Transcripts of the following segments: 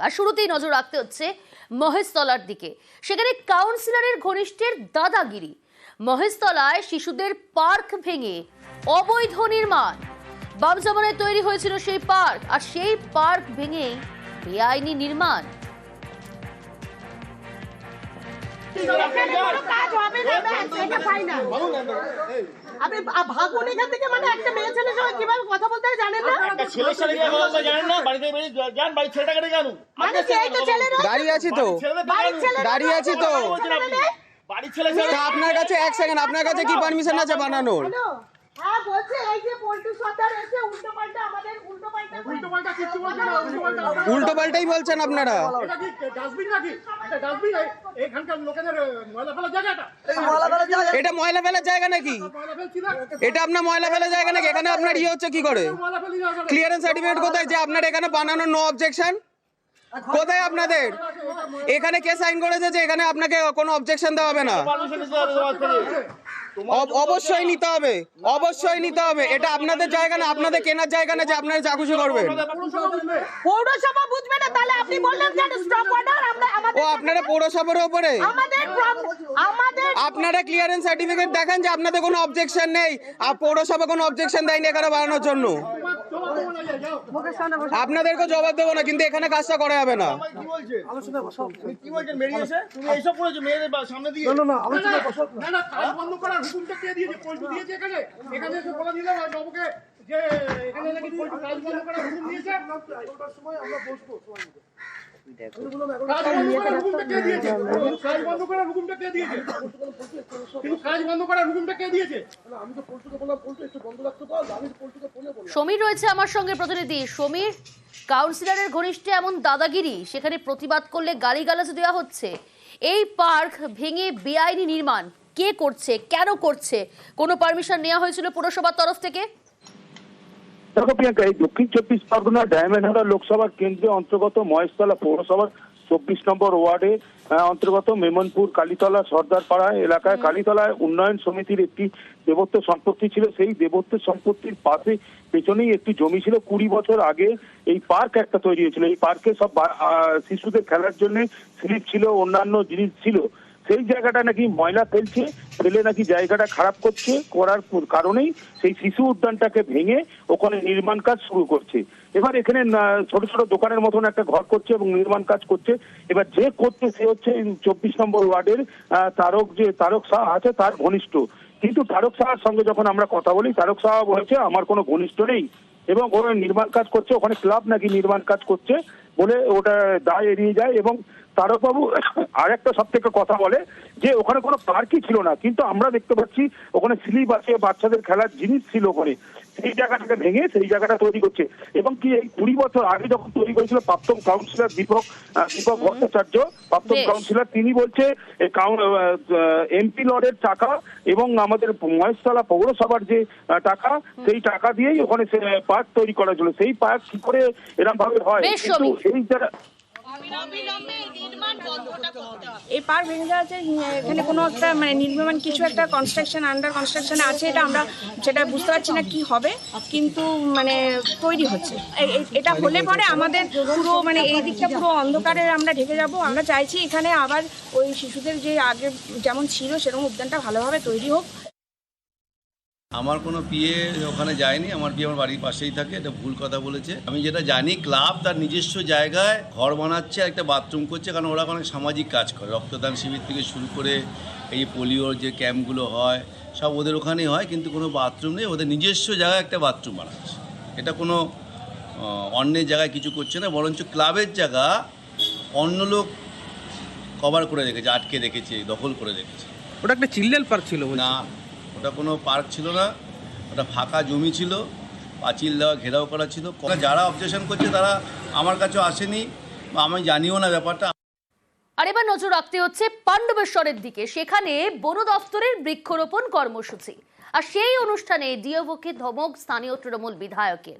আর শুরুতেই নজর রাখতে হচ্ছে মহেশতলার দিকে সেখানে কাউন্সিলরের ঘনিষ্ঠের দাদাগিরি মহেশতলায় শিশুদের পার্ক ভেঙে অবৈধ নির্মাণ বাম জামানায় তৈরি হয়েছিল সেই পার্ক আর সেই পার্ক ভেঙে বেআইনি নির্মাণ কাজ হবে না এটা ফাইনাল আপনি ভাগুন এখান থেকে মানে একটা মেয়ে ছেলের সঙ্গে কীভাবে কথা বলতে হয় জানেন না? একটা ছেলের কথা বলতে জানেন না? বাড়িতে বেরিয়ে যান বাড়ি ছেলেটাকে ডেকে আনুন। মানে সেই তো ছেলেরা দাঁড়িয়ে আছি তো। দাঁড়িয়ে আছি তো। বাড়ির ছেলে ছেলে আপনার কাছে এক সেকেন্ড আপনার কাছে কি পারমিশন আছে বানানোর? হ্যালো? হ্যাঁ বলছে এই যে পল্টু সর্দার এসে উল্টো পাল্টা আমাদের উল্টো পাল্টা উল্টো পাল্টা কিছু বলছে না উল্টো পাল্টা উল্টো পাল্টাই বলছেন আপনারা। এটা কি ডাস্টবিন নাকি? এটা ডাস্টবিন এখানকার লোকেদের ময়লা ফেলার জায়গাটা এটা? ময়লা ফেলার জায়গা। নাকি? এটা আপনার ময়লা ফেলার জায়গা নাকি? এখানে আপনার ইয়ে হচ্ছে কি করে। ক্লিয়ারেন্স সার্টিফিকেট কোথায়? যে আপনার এখানে বানানো নো অবজেকশন কোথায় আপনাদের? এখানে কে সাইন করেছে যে এখানে আপনাকে কোনো অবজেকশন দেওয়া হবে না? অবশ্যই নিতে হবে অবশ্যই নিতে হবে। এটা আপনাদের জায়গা না আপনাদের কেনার জায়গা না যে আপনারা যা খুশি করবেন। পৌরসভা বুঝবে। না তাহলে আপনি বললেন কেন? স্টপ অর্ডার আমরা ও আপনারা পৌরসভার ওপরে আমাদের আমাদের আপনারা ক্লিয়ারেন্স সার্টিফিকেট দেখান যে আপনাদের কোনো অবজেকশন নেই। আর পৌরসভা কোনো অবজেকশন দেয়নি এখানে বাড়ানোর জন্য। আপনাদেরকে জবাব দেবো না কিন্তু এখানে কাজটা করা যাবে না। আমায় কি বলছে? তুমি কি বলছেন? বেরিয়ে এসে? তুমি এইসব সমীর রয়েছে আমার সঙ্গে প্রতিনিধি। সমীর কাউন্সিলরের ঘনিষ্ঠে এমন দাদাগিরি, সেখানে প্রতিবাদ করলে গালিগালাজ দেওয়া হচ্ছে। এই পার্ক ভেঙে বেআইনি নির্মাণ, কে করছে, কেন করছে? কোনো পারমিশন নেওয়া হয়েছিল পুরসভার তরফ থেকে? দেখো প্রিয়াঙ্কা এই দক্ষিণ চব্বিশ পরগনা ডায়মন্ডহারা লোকসভার কেন্দ্রে অন্তর্গত মহেশতলা পৌরসভার চব্বিশ নম্বর ওয়ার্ডে অন্তর্গত মেমনপুর কালীতলা সর্দারপাড়া এলাকায় কালীতলায় উন্নয়ন সমিতির একটি দেবত্ব সম্পত্তি ছিল। সেই দেবত্ব সম্পত্তির পাশে পেছনেই একটি জমি ছিল। কুড়ি বছর আগে এই পার্ক একটা তৈরি হয়েছিল। এই পার্কে সব শিশুদের খেলার জন্য স্লিপ ছিল অন্যান্য জিনিস ছিল। সেই জায়গাটা নাকি ময়লা ফেলছে। ফেলে নাকি জায়গাটা খারাপ করছে, করার কারণেই সেই শিশু উদ্যানটাকে ভেঙে ওখানে নির্মাণ কাজ শুরু করছে। এবার এখানে ছোট ছোট দোকানের মতন একটা ঘর করছে এবং নির্মাণ কাজ করছে। এবার যে করছে সে হচ্ছে চব্বিশ নম্বর ওয়ার্ডের তারক যে, তারক শাহ আছে, তার ঘনিষ্ঠ। কিন্তু তারক শাহের সঙ্গে যখন আমরা কথা বলি, তারক শাহ বলেছে, আমার কোনো ঘনিষ্ঠ নেই। এবং ওরা নির্মাণ কাজ করছে, ওখানে ক্লাব নাকি নির্মাণ কাজ করছে বলে ওটা দায় এড়িয়ে যায় এবং তারকবাবু আরেকটা সব থেকে কথা বলে যে ওখানে কোনো পার্কই ছিল না কিন্তু আমরা দেখতে পাচ্ছি ওখানে স্লিপ আছে বাচ্চাদের খেলার জিনিস ছিল ওখানে সেই জায়গাটাকে ভেঙে সেই জায়গাটা তৈরি করছে এবং কি এই কুড়ি বছর আগে যখন তৈরি করেছিল প্রাক্তন কাউন্সিলর দীপক দীপক ভট্টাচার্য প্রাক্তন। কাউন্সিলর তিনি বলছে এমপি লর্ডের টাকা এবং আমাদের মহেশতলা পৌরসভার যে টাকা সেই টাকা দিয়েই ওখানে পার্ক তৈরি করা ছিল সেই পার্ক কি করে এরকম ভাবে হয় কিন্তু। এই যারা এই পার্ক ভেঙে যাওয়া এখানে কোনো একটা মানে নির্মাণ কিছু একটা কনস্ট্রাকশন আন্ডার কনস্ট্রাকশন আছে, এটা আমরা সেটা বুঝতে পারছি না কি হবে, কিন্তু মানে তৈরি হচ্ছে। এটা হলে পরে আমাদের পুরো মানে এই দিকটা পুরো অন্ধকারে আমরা ঢেকে যাব। আমরা চাইছি এখানে আবার ওই শিশুদের যে আগে যেমন ছিল, সেরকম উদ্যানটা ভালোভাবে তৈরি হোক। আমার কোনো পিএ ওখানে যায়নি আমার পিএ আমার বাড়ির পাশেই থাকে এটা ভুল কথা বলেছে। আমি যেটা জানি ক্লাব তার নিজস্ব জায়গায় ঘর বানাচ্ছে আর একটা বাথরুম করছে কারণ ওরা অনেক সামাজিক কাজ করে। রক্তদান শিবির থেকে শুরু করে এই পোলিওর যে ক্যাম্পগুলো হয় সব ওদের ওখানেই হয় কিন্তু কোনো বাথরুম নেই ওদের নিজস্ব জায়গায় একটা বাথরুম বানাচ্ছে। এটা কোনো অন্যের জায়গায় কিছু করছে না বরঞ্চ ক্লাবের জায়গা অন্য লোক কভার করে রেখেছে আটকে রেখেছে দখল করে রেখেছে। ওটা একটা চিলড্রেন পার্ক ছিল না। ওটা কোনো পার্ক ছিল না ওটা ফাঁকা জমি ছিল, পাঁচিল দেওয়া, ঘেরাও করা ছিল। যারা অবজেকশন করছে তারা আমার কাছেও আসেনি বা আমি জানিও না ব্যাপারটা। আর এবার নজর রাখতে হচ্ছে পাণ্ডবেশ্বরের দিকে, সেখানে বন দফতরের বৃক্ষরোপণ কর্মসূচি। আর সেই অনুষ্ঠানে ডিওভোকে ধমক স্থানীয় তৃণমূল বিধায়কের।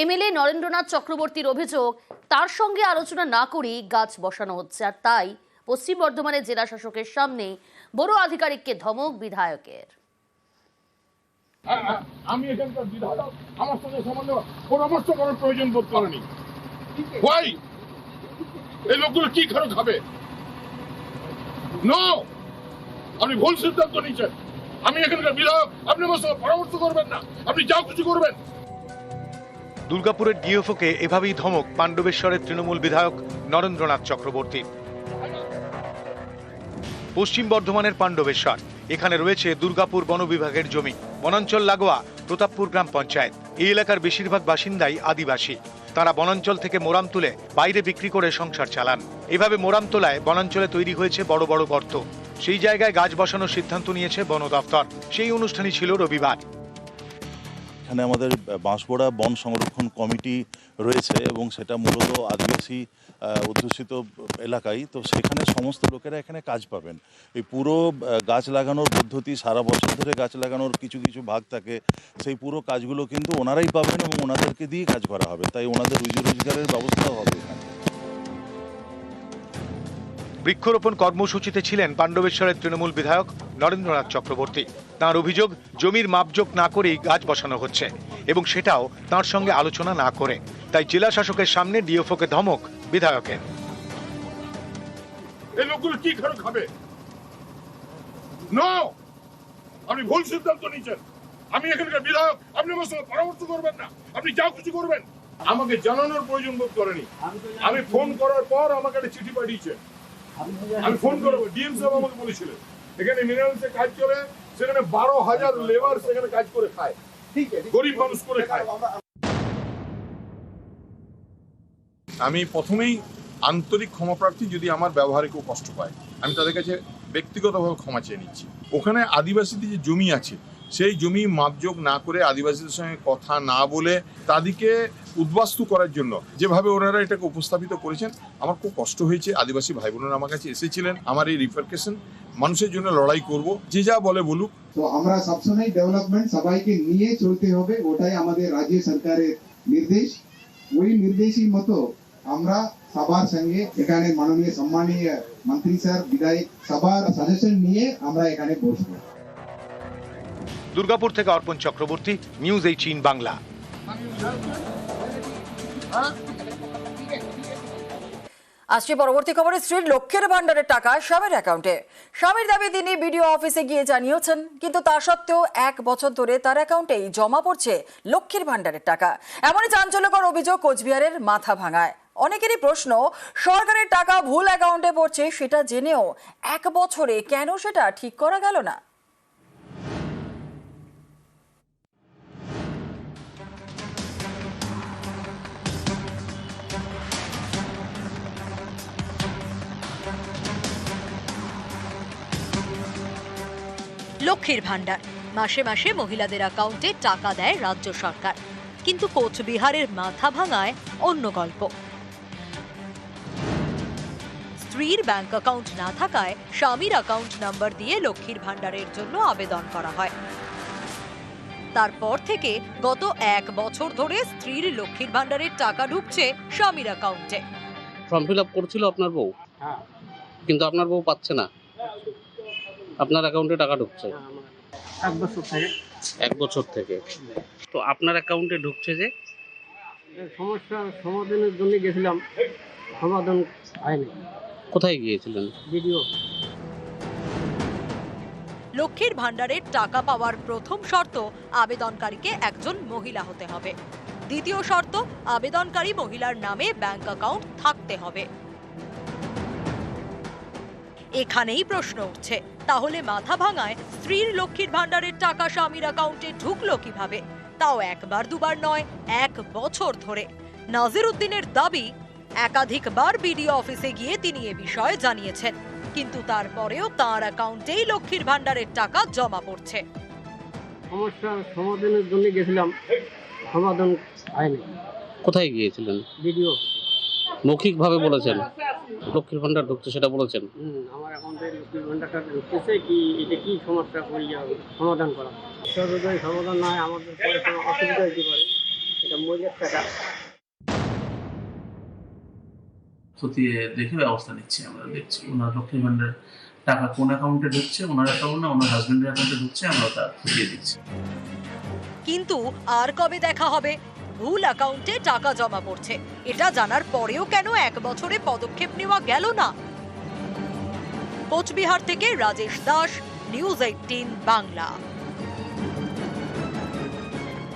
এমএলএ নরেন্দ্রনাথ চক্রবর্তীর অভিযোগ, তার সঙ্গে আলোচনা না করেই গাছ বসানো হচ্ছে। আর তাই পশ্চিম বর্ধমানের জেলা শাসকের সামনে বড় আধিকারিককে ধমক বিধায়কের। আমি এখানকার বিধায়ক। আমার সঙ্গে সম্বন্ধে পরামর্শ করার প্রয়োজন বোধ করেনি। এই লোকগুলো কি আপনি ভুল সিদ্ধান্ত নিয়েছেন। আমি এখানকার বিধায়ক, আপনি আমার সঙ্গে পরামর্শ করবেন না। আপনি যা খুশি করবেন। দুর্গাপুরের ডিএফওকে এভাবেই ধমক পাণ্ডবেশ্বরের তৃণমূল বিধায়ক নরেন্দ্রনাথ চক্রবর্তী। পশ্চিম বর্ধমানের পাণ্ডবেশ্বর। এখানে রয়েছে দুর্গাপুর বন বিভাগের জমি, বনাঞ্চল লাগোয়া, প্রতাপপুর গ্রাম পঞ্চায়েত। এই এলাকার বেশিরভাগ বাসিন্দাই আদিবাসী। তারা বনাঞ্চল থেকে মোরাম তুলে বাইরে বিক্রি করে সংসার চালান। এভাবে মোরাম তোলায় বনাঞ্চলে তৈরি হয়েছে বড় বড় গর্ত। সেই জায়গায় গাছ বসানোর সিদ্ধান্ত নিয়েছে বন দপ্তর। সেই অনুষ্ঠানই ছিল রবিবার। এখানে আমাদের বাঁশবড়া বন সংরক্ষণ কমিটি রয়েছে এবং সেটা মূলত আদিবাসী অধ্যুষিত এলাকায়। তো সেখানে সমস্ত লোকেরা এখানে কাজ পাবেন। এই পুরো গাছ লাগানোর পদ্ধতি, সারা বছর ধরে গাছ লাগানোর কিছু কিছু ভাগ থাকে। সেই পুরো কাজগুলো কিন্তু ওনারাই পাবেন এবং ওনাদেরকে দিয়েই কাজ করা হবে। তাই ওনাদের রুজি রোজগারের ব্যবস্থাও হবে এখানে। বৃক্ষরোপণ কর্মসূচিতে ছিলেন পাণ্ডবেশ্বরের তৃণমূল বিধায়ক নরেন্দ্রনাথ চক্রবর্তী। তার অভিযোগ, জমির মাপজোক না করেই গাছ বসানো হচ্ছে এবং সেটাও তার সঙ্গে আলোচনা না করে। তাই জেলা শাসকের সামনে ডিএফওকে ধমক বিধায়কের। আপনি ভুল সিদ্ধান্ত নিয়েছেন। আমি এখানকার বিধায়ক, আপনি আমার সঙ্গে পরামর্শ করবেন না। আপনি যা খুশি করবেন। আমাকে জানানোর প্রয়োজন বোধ করেনি। আমি ফোন করার পর আমাকে একটা চিঠি পাঠিয়েছে। আমি ফোন করব ডিএম সাহেব আমাকে বলেছিলেন। এখানে মিনারেলসে কাজ চলে সেখানে বারো হাজার লেবার সেখানে কাজ করে খায়। ঠিক আছে গরিব মানুষ করে খায়। আমি প্রথমেই আন্তরিক ক্ষমাপ্রার্থী যদি আমার ব্যবহারে কেউ কষ্ট পায়। আমি তাদের কাছে ব্যক্তিগতভাবে ক্ষমা চেয়ে নিচ্ছি। ওখানে আদিবাসীদের যে জমি আছে সেই জমি মাপযোগ না করে আদিবাসীদের সঙ্গে কথা না বলে তাদেরকে উদ্বাস্তু করার জন্য যেভাবে ওনারা এটাকে উপস্থাপিত করেছেন, আমার খুব কষ্ট হয়েছে। আদিবাসী ভাই বোনেরা আমার কাছে এসেছিলেন আমার এই রিফার্কেশন। মানুষের জন্য লড়াই করব, যে যা বলে বলুক। তো আমরা সবসময় ডেভেলপমেন্ট সবাইকে নিয়ে চলতে হবে, ওটাই আমাদের রাজ্য সরকারের নির্দেশ। ওই নির্দেশই মতো আমরা সবার সঙ্গে এখানে মাননীয় সম্মানীয় মন্ত্রী স্যার, বিধায়ক সবার সাজেশন নিয়ে আমরা এখানে বসবো। দুর্গাপুর থেকে অর্পণ চক্রবর্তী নিউজ এইটিন বাংলা। আসছে পরবর্তী খবরে, স্ত্রীর লক্ষ্যের ভান্ডারের টাকা স্বামীর অ্যাকাউন্টে। স্বামীর দাবি, তিনি বিডিও অফিসে গিয়ে জানিয়েছেন, কিন্তু তা সত্ত্বেও এক বছর ধরে তার অ্যাকাউন্টেই জমা পড়ছে লক্ষ্মীর ভান্ডারের টাকা। এমনই চাঞ্চল্যকর অভিযোগ কোচবিহারের মাথা ভাঙায়। অনেকেরই প্রশ্ন, সরকারের টাকা ভুল অ্যাকাউন্টে পড়ছে সেটা জেনেও এক বছরে কেন সেটা ঠিক করা গেল না? লক্ষ্মীর ভাণ্ডার। মাসে মাসে মহিলাদের অ্যাকাউন্টে টাকা দেয় রাজ্য সরকার। কিন্তু কোচবিহারের মাথা ভাঙায় অন্য গল্প। স্ত্রীর ব্যাংক অ্যাকাউন্ট না থাকায় স্বামীর অ্যাকাউন্ট নাম্বার দিয়ে লক্ষ্মীর ভাণ্ডারের জন্য আবেদন করা হয়। তারপর থেকে গত এক বছর ধরে স্ত্রীর লক্ষ্মীর ভাণ্ডারের টাকা ঢুকছে স্বামীর অ্যাকাউন্টে ফর্ম ফিল আপ করছিল আপনার বউ? কিন্তু আপনার বউ পাচ্ছে না। আপনার অ্যাকাউন্টে টাকা ঢুকছে? এক বছর থেকে। এক বছর থেকে। তো আপনার অ্যাকাউন্টে ঢুকছে যে? সমস্যা সমাধানের জন্য গেছিলাম। সমাধান হয়নি। কোথায় গিয়েছিলেন? ভিডিও। লক্ষ্মীর ভাণ্ডারের টাকা পাওয়ার প্রথম শর্ত আবেদনকারীকে একজন মহিলা হতে হবে। দ্বিতীয় শর্ত আবেদনকারী মহিলার নামে ব্যাংক অ্যাকাউন্ট থাকতে হবে। এখানেই প্রশ্ন উঠছে। তাহলে মাথা ভাঙায় স্ত্রীর লক্ষ্মীর ভাণ্ডারের টাকা স্বামীর অ্যাকাউন্টে ঢুকলো কীভাবে? তাও একবার দুবার নয় এক বছর ধরে। নাজির উদ্দিনের দাবি একাধিকবার বিডিও অফিসে গিয়ে তিনি এ বিষয়ে জানিয়েছেন। কিন্তু তারপরেও তার অ্যাকাউন্টেই লক্ষ্মীর ভাণ্ডারের টাকা জমা পড়ছে। সমস্যা সমাধানের জন্য গেছিলাম। সমাধান হয়নি। কোথায় গিয়েছিলেন? ভিডিও মৌখিকভাবে বলেছেন। লক্ষ্মীর ভান্ডার ঢুকছে সেটা বলেছেন। আমার অ্যাকাউন্টে লক্ষ্মীর ভান্ডারটা ঢুকতেছে কি এটা কি সমস্যা করিয়া সমাধান করা। সর্বোদয় সমাধান না আমাদের অসুবিধা হতে পারে। এটা মজুর টাকা খতিয়ে দেখে ব্যবস্থা নিচ্ছি আমরা দেখছি ওনার লক্ষ্মী ভান্ডার টাকা কোন অ্যাকাউন্টে ঢুকছে ওনার অ্যাকাউন্ট না ওনার হাজবেন্ডের অ্যাকাউন্টে ঢুকছে আমরা তা খতিয়ে দিচ্ছি কিন্তু আর কবে দেখা হবে? ভুল অ্যাকাউন্টে টাকা জমা পড়ছে। এটা জানার পরেও কেন এক বছরে পদক্ষেপ নেওয়া গেল না? কোচবিহার থেকে রাজেশ দাস, নিউজ এইটিন, বাংলা।